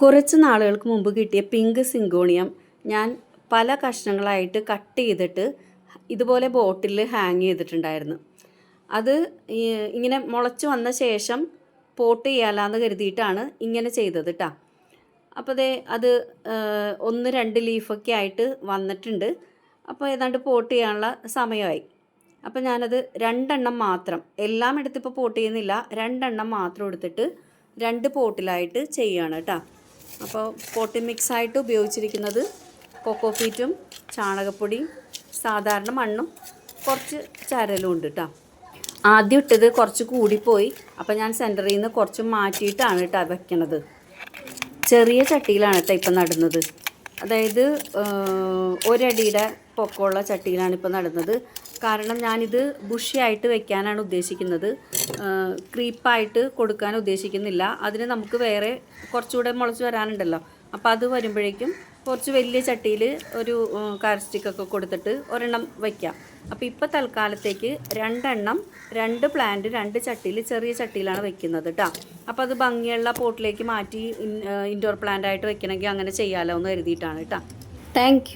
കുറച്ച് നാളുകൾക്ക് മുമ്പ് കിട്ടിയ പിങ്ക് സിങ്കോണിയം ഞാൻ പല കഷ്ണങ്ങളായിട്ട് കട്ട് ചെയ്തിട്ട് ഇതുപോലെ ബോട്ടിൽ ഹാങ് ചെയ്തിട്ടുണ്ടായിരുന്നു. അത് ഇങ്ങനെ മുളച്ച് വന്ന ശേഷം പോട്ട് ചെയ്യാലാന്ന് കരുതിയിട്ടാണ് ഇങ്ങനെ ചെയ്തത് കേട്ടോ അപ്പോൾ അതേ അത് ഒന്ന് രണ്ട് ലീഫൊക്കെ ആയിട്ട് വന്നിട്ടുണ്ട്. അപ്പോൾ ഏതാണ്ട് പോട്ട് ചെയ്യാനുള്ള സമയമായി. അപ്പോൾ ഞാനത് രണ്ടെണ്ണം മാത്രം എല്ലാം എടുത്തിപ്പോൾ പോട്ട് ചെയ്യുന്നില്ല രണ്ടെണ്ണം മാത്രം എടുത്തിട്ട് രണ്ട് പോട്ടിലായിട്ട് ചെയ്യുകയാണ് കേട്ടോ അപ്പോൾ പോട്ടി മിക്സായിട്ട് ഉപയോഗിച്ചിരിക്കുന്നത് കൊക്കോ ഫീറ്റും ചാണകപ്പൊടിയും സാധാരണ മണ്ണും കുറച്ച് ചരലും ഉണ്ട് കേട്ടോ ആദ്യം ഇട്ടത് കുറച്ച് കൂടിപ്പോയി. അപ്പോൾ ഞാൻ സെന്ററിൽ നിന്ന് കുറച്ച് മാറ്റിയിട്ടാണ് കേട്ടോ വയ്ക്കണത് ചെറിയ ചട്ടിയിലാണ് കേട്ടോ ഇപ്പം നടുന്നത്. അതായത് ഒരടിയുടെ പൊക്കമുള്ള ചട്ടിയിലാണ് ഇപ്പം നടുന്നത്. കാരണം ഞാനിത് ബുഷിയായിട്ട് വെക്കാനാണ് ഉദ്ദേശിക്കുന്നത്. ക്രീപ്പായിട്ട് കൊടുക്കാൻ ഉദ്ദേശിക്കുന്നില്ല. അതിന് നമുക്ക് വേറെ കുറച്ചുകൂടെ മുളച്ച് വരാനുണ്ടല്ലോ. അപ്പോൾ അത് വരുമ്പോഴേക്കും കുറച്ച് വലിയ ചട്ടിയിൽ ഒരു കാരസ്റ്റിക്കൊക്കെ കൊടുത്തിട്ട് ഒരെണ്ണം വയ്ക്കാം അപ്പോൾ ഇപ്പോൾ തൽക്കാലത്തേക്ക് രണ്ടെണ്ണം രണ്ട് പ്ലാന്റ് രണ്ട് ചട്ടിയിൽ ചെറിയ ചട്ടിയിലാണ് വെക്കുന്നത് കേട്ടോ അപ്പോൾ അത് ഭംഗിയുള്ള പോട്ടിലേക്ക് മാറ്റി ഇൻഡോർ പ്ലാന്റ് ആയിട്ട് വെക്കണമെങ്കിൽ അങ്ങനെ ചെയ്യാമല്ലോ എന്ന് കരുതിയിട്ടാണ് കേട്ടോ താങ്ക്